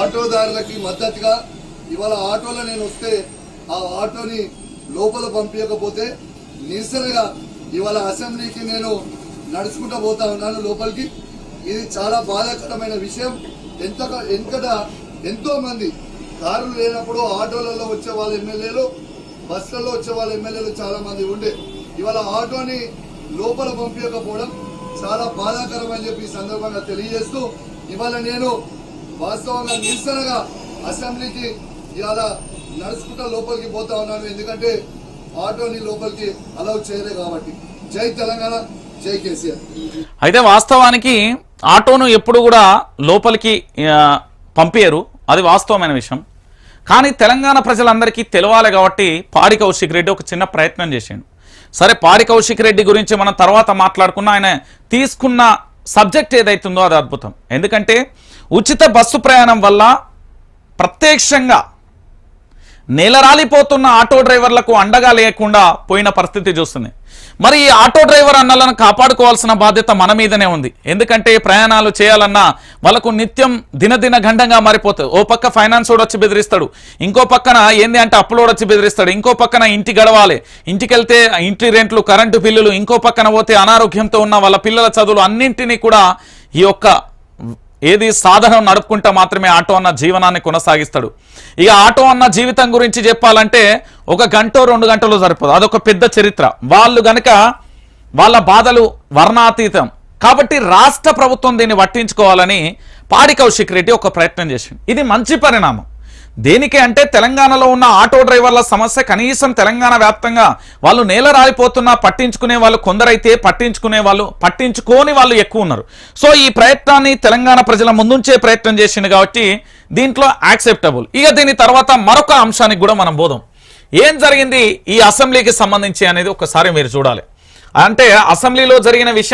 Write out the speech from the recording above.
ఆటోదారులకి మద్దతుగా ఇవాళ ఆటోలో నేను వస్తే ఆ ఆటోని లోపల పంపించకపోతే నిరసనగా ఇవాళ అసెంబ్లీకి నేను నడుచుకుంటూ పోతా ఉన్నాను లోపలికి. ఇది చాలా బాధాకరమైన విషయం. ఎంత ఎంతట ఎంతో మంది కారులు లేనప్పుడు ఆటోలలో వచ్చే వాళ్ళ ఎమ్మెల్యేలు బస్సులలో వచ్చే వాళ్ళ ఎమ్మెల్యేలు చాలా మంది ఉండే. ఇవాళ ఆటోని లోపల పంపించకపోవడం చాలా బాధాకరం అని చెప్పి ఈ సందర్భంగా తెలియజేస్తూ ఇవాళ నేను వాస్తవంగా నిరసనగా అసెంబ్లీకి ఇవాళ నడుచుకుంటా లోపలికి పోతా ఉన్నాను. ఎందుకంటే ఆటోని లోపలికి అలౌ చేయలే కాబట్టి. జై తెలంగాణ జై కేసీఆర్. అయితే వాస్తవానికి ఆటోను ఎప్పుడు కూడా లోపలికి ఆ, అది వాస్తవమైన విషయం. కానీ తెలంగాణ ప్రజలందరికీ తెలవాలి కాబట్టి పాడి కౌశిక్ రెడ్డి ఒక చిన్న ప్రయత్నం చేసిండు. సరే పాడి కౌశిక్ రెడ్డి గురించి మనం తర్వాత మాట్లాడుకున్న ఆయన తీసుకున్న సబ్జెక్ట్ ఏదైతుందో అది అద్భుతం. ఎందుకంటే ఉచిత బస్సు ప్రయాణం వల్ల ప్రత్యక్షంగా నేలరాలిపోతున్న ఆటో డ్రైవర్లకు అండగా లేకుండా పోయిన పరిస్థితి చూస్తుంది. మరి ఈ ఆటో డ్రైవర్ అన్నలను కాపాడుకోవాల్సిన బాధ్యత మన మీదనే ఉంది. ఎందుకంటే ప్రయాణాలు చేయాలన్నా వాళ్ళకు నిత్యం దినదిన గండంగా మారిపోతుంది. ఓ పక్క ఫైనాన్స్ వాడు వచ్చి బెదిరిస్తాడు. ఇంకో పక్కన ఏంది అంటే అప్పులోడు వచ్చి బెదిరిస్తాడు. ఇంకో పక్కన ఇంటి గడవాలి. ఇంటికి వెళ్తే ఇంటి రెంట్లు కరెంటు బిల్లులు ఇంకో పక్కన పోతే అనారోగ్యంతో ఉన్న వాళ్ళ పిల్లల చదువులు అన్నింటినీ కూడా ఈ యొక్క ఏది సాధనం నడుపుకుంటా మాత్రమే ఆటో అన్న జీవనాన్ని కొనసాగిస్తాడు. ఇక ఆటో అన్న జీవితం గురించి చెప్పాలంటే ఒక గంట రెండు గంటలు సరిపోదు. అదొక పెద్ద చరిత్ర. వాళ్ళు గనక వాళ్ళ బాధలు వర్ణాతీతం. కాబట్టి రాష్ట్ర ప్రభుత్వం దీన్ని పట్టించుకోవాలని పాడి కౌశిక్ రెడ్డి ఒక ప్రయత్నం చేసింది ఇది మంచి పరిణామం. దేనికి అంటే తెలంగాణలో ఉన్న ఆటో డ్రైవర్ల సమస్య కనీసం తెలంగాణ వ్యాప్తంగా వాళ్ళు నేల రాలిపోతున్నా పట్టించుకునే వాళ్ళు కొందరైతే పట్టించుకునే వాళ్ళు పట్టించుకోని వాళ్ళు ఎక్కువ ఉన్నారు. సో ఈ ప్రయత్నాన్ని తెలంగాణ ప్రజల ముందుంచే ప్రయత్నం చేసింది కాబట్టి దీంట్లో యాక్సెప్టబుల్. ఇక దీని తర్వాత మరొక అంశానికి కూడా మనం బోధం ఏం జరిగింది ఈ అసెంబ్లీకి సంబంధించి అనేది ఒకసారి మీరు చూడాలి. అంటే అసెంబ్లీలో జరిగిన విషయం